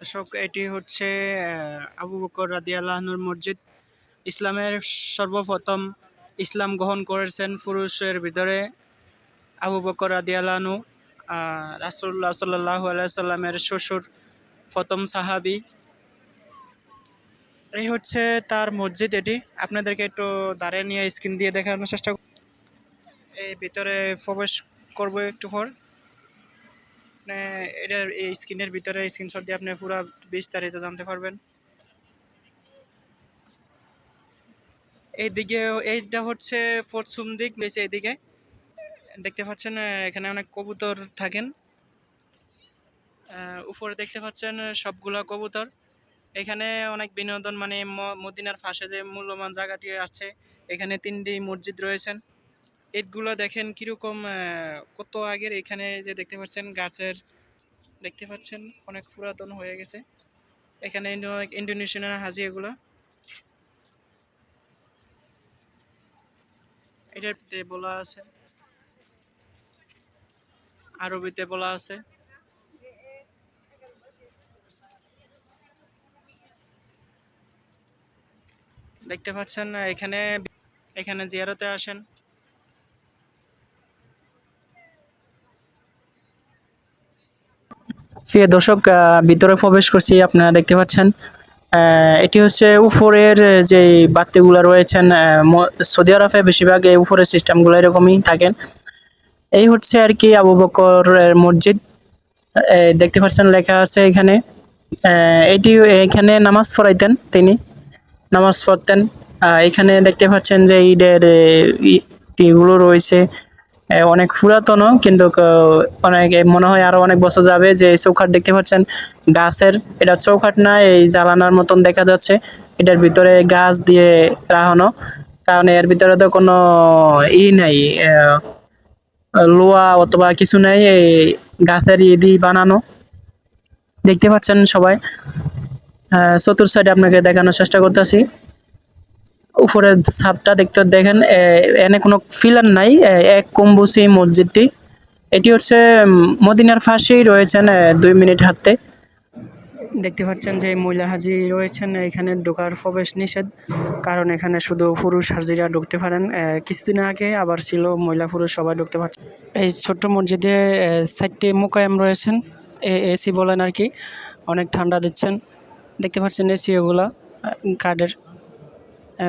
দর্শক, এটি হচ্ছে আবু বকর রাদিয়াল্লাহুর মসজিদ। ইসলামের সর্বপ্রথম ইসলাম গ্রহণ করেছেন পুরুষের ভিতরে আবু বকর রাদিয়াল্লাহু রাসুল্লাহ সাল্লাহ সাল্লামের শ্বশুর প্রথম সাহাবি। এই হচ্ছে তার মসজিদ এটি। আপনাদেরকে একটু দাঁড়িয়ে নিয়ে স্ক্রিন দিয়ে দেখানোর চেষ্টা এই ভিতরে প্রবেশ করব একটু পর। আপনি এটার, এই স্ক্রিনের ভিতরে স্ক্রিনশট দিয়ে আপনি পুরো বিস্তারিত জানতে পারবেন। এইদিকে, এইটা হচ্ছে পশ্চিম দিক বেশি এইদিকে। দেখতে পাচ্ছেন, এখানে অনেক কবুতর থাকেন। উপরে দেখতে পাচ্ছেন সবগুলা কবুতর। এখানে অনেক বিনোদন মানে মদিনার পাশে যে মূল্যবান জায়গাটি আছে, এখানে তিনটি মসজিদ রয়েছেন। ইটগুলো দেখেন কীরকম কত আগের, এখানে যে দেখতে পাচ্ছেন গাছের, দেখতে পাচ্ছেন অনেক পুরাতন হয়ে গেছে। এখানে ইন্দোনেশিয়ান হাজি এগুলো। এটাতে বলা আছে। আরবিতে বলা আছে। দেখতে পাচ্ছেন, এখানে এখানে জিয়ারতে আসেন। সে দর্শক ভিতরে প্রবেশ করছি, আপনারা দেখতে পাচ্ছেন। এটি হচ্ছে উপরের যে বাতিগুলো রয়েছেন সৌদি আরবে বেশিরভাগ এই উপরের সিস্টেমগুলো এরকমই থাকেন। এই হচ্ছে আর কি আবু বকরের মসজিদ। দেখতে পাচ্ছেন, লেখা আছে এখানে। এটি এখানে নামাজ পড়াইতেন তিনি, নামাজ পড়তেন। এখানে দেখতে পাচ্ছেন যে ঈদের ইগুলো রয়েছে। অনেক পুরাতনও, কিন্তু অনেক মনে হয় আরও অনেক বছর যাবে যে এই চৌকাঠ দেখতে পাচ্ছেন, গাছের, এটা চৌকাঠ না, এই জ্বালানার মতন দেখা যাচ্ছে, এটার ভিতরে গাছ দিয়ে রাখানো কারণ এর ভিতরে তো কোনো ই নাই লোহা অথবা কিছু নাই, এই গাছের ই দিয়ে বানানো, দেখতে পাচ্ছেন সবাই। চতুর সাইডে আপনাকে দেখানোর চেষ্টা করতেছি। উপরের ছাদটা দেখতে দেখেন এনে কোনো ফিলার নাই এক কম্বুসি মসজিদটি। এটি হচ্ছে মদিনার পাশেই রয়েছেন দুই মিনিট হাঁটতে। দেখতে পাচ্ছেন যে মহিলা হাজি রয়েছেন এখানে ঢোকার প্রবেশ নিষেধ কারণ এখানে শুধু পুরুষ হাজিরা ঢুকতে পারেন কিছুদিন আগে আবার ছিল মহিলা পুরুষ সবাই ঢুকতে পারছে। এই ছোট্ট মসজিদে সাইডটি মোকায়েম রয়েছেন এসি বলেন আর কি অনেক ঠান্ডা দিচ্ছেন। দেখতে পাচ্ছেন এসি ওগুলা আহ,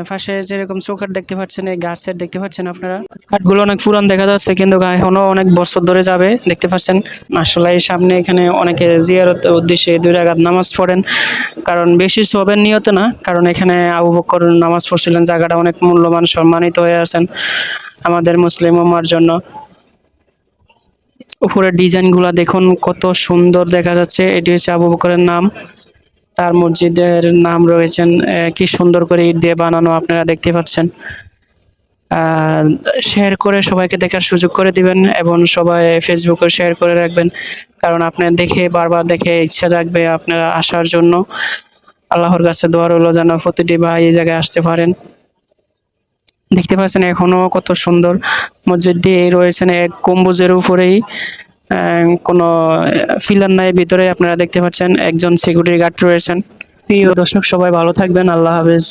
পাশে যেরকম চৌকাঠ দেখতে পাচ্ছেন, এই গাছের দেখতে পাচ্ছেন আপনারা। কাঠগুলো অনেক পুরান দেখা যাচ্ছে, কিন্তু এখনও অনেক বছর ধরে যাবে, দেখতে পাচ্ছেন। আসলে সামনে এখানে অনেকে জিয়ারত উদ্দেশ্যে দুই রাকাত নামাজ পড়েন। কারণ বেশি সবের নিয়ত না, কারণ এখানে আবু বকর নামাজ পড়ছিলেন, জায়গাটা অনেক মূল্যবান, সম্মানিত হয়ে আছেন আমাদের মুসলিম উম্মার জন্য। উপরের ডিজাইনগুলো দেখুন, কত সুন্দর দেখা যাচ্ছে, এটি হচ্ছে আবু বকরের নাম। তার মসজিদের নাম রয়েছেন কি সুন্দর করে ইট দিয়ে বানানো আপনারা দেখতে পাচ্ছেন। শেয়ার করে সবাইকে দেখার সুযোগ করে দিবেন এবং সবাই ফেসবুকে শেয়ার করে রাখবেন। কারণ আপনার দেখে, বারবার দেখে ইচ্ছা জাগবে আপনারা আসার জন্য। আল্লাহর কাছে দোয়া রইল যেন প্রতিটি ভাই এই জায়গায় আসতে পারেন। দেখতে পাচ্ছেন এখনও কত সুন্দর মসজিদটি রয়েছেন, এক গম্বুজের উপরেই। কোনো ফিলার নাই, ভিতরে আপনারা দেখতে পাচ্ছেন একজন সিকিউরিটি গার্ড রয়েছেন। প্রিয় দর্শক, সবাই ভালো থাকবেন, আল্লাহ হাফেজ।